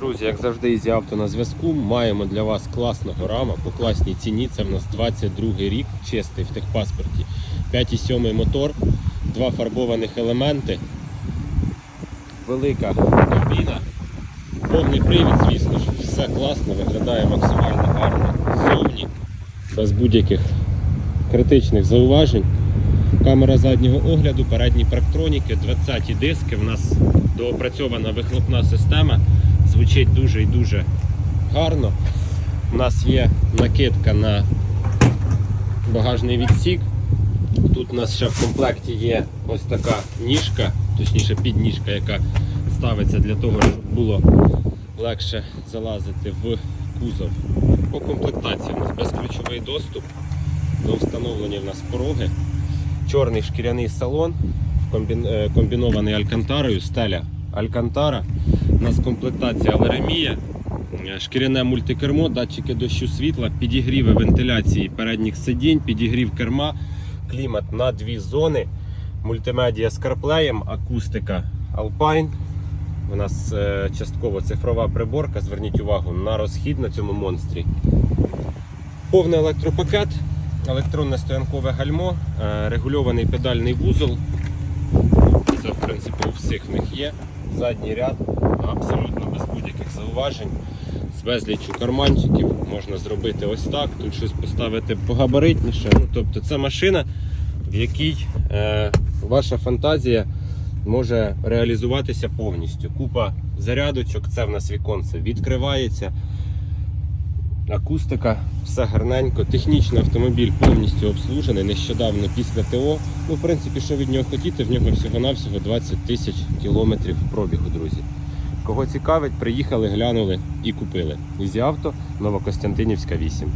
Друзі, як завжди, із авто на зв'язку. Маємо для вас класного рама по класній ціні. Це в нас 22 рік, чистий в техпаспорті. 5,7 мотор, два фарбованих елементи, велика кабіна, повний привід, звісно ж, все класно, виглядає максимально гарно ззовні, без будь-яких критичних зауважень. Камера заднього огляду, передні парктроніки, 20 диски. В нас доопрацьована вихлопна система. Звучить дуже і дуже гарно. У нас є накидка на багажний відсік. Тут у нас ще в комплекті є ось така ніжка, точніше підніжка, яка ставиться для того, щоб було легше залазити в кузов. По комплектації у нас безключовий доступ, до встановлення в нас пороги, чорний шкіряний салон, е, комбінований алькантарою, стеля алькантара. У нас комплектація алеремія, е, шкіряне мультикермо, датчики дощу світла, підігріви вентиляції передніх сидінь, підігрів керма, клімат на дві зони, мультимедіа з карплеєм, акустика Alpine. У нас е, частково цифрова приборка. Зверніть увагу на розхід на цьому монстрі. Повний електропакет, електронне стоянкове гальмо, е, регульований педальний вузол. Це в принципі у всіх них є. Задній ряд абсолютно без будь-яких зауважень. З безліччю карманчиків можна зробити ось так, тут щось поставити погабаритніше. Ну, тобто це машина, в якій е, ваша фантазія може реалізуватися повністю. Купа зарядочок, це в нас віконце відкривається. Акустика, все гарненько. Технічний автомобіль повністю обслужений нещодавно після ТО. Ну, в принципі, що від нього хотіти, в нього всього-навсього 20 тисяч кілометрів пробігу, друзі. Кого цікавить, приїхали, глянули і купили. Ізі авто, Новокостянтинівська 8.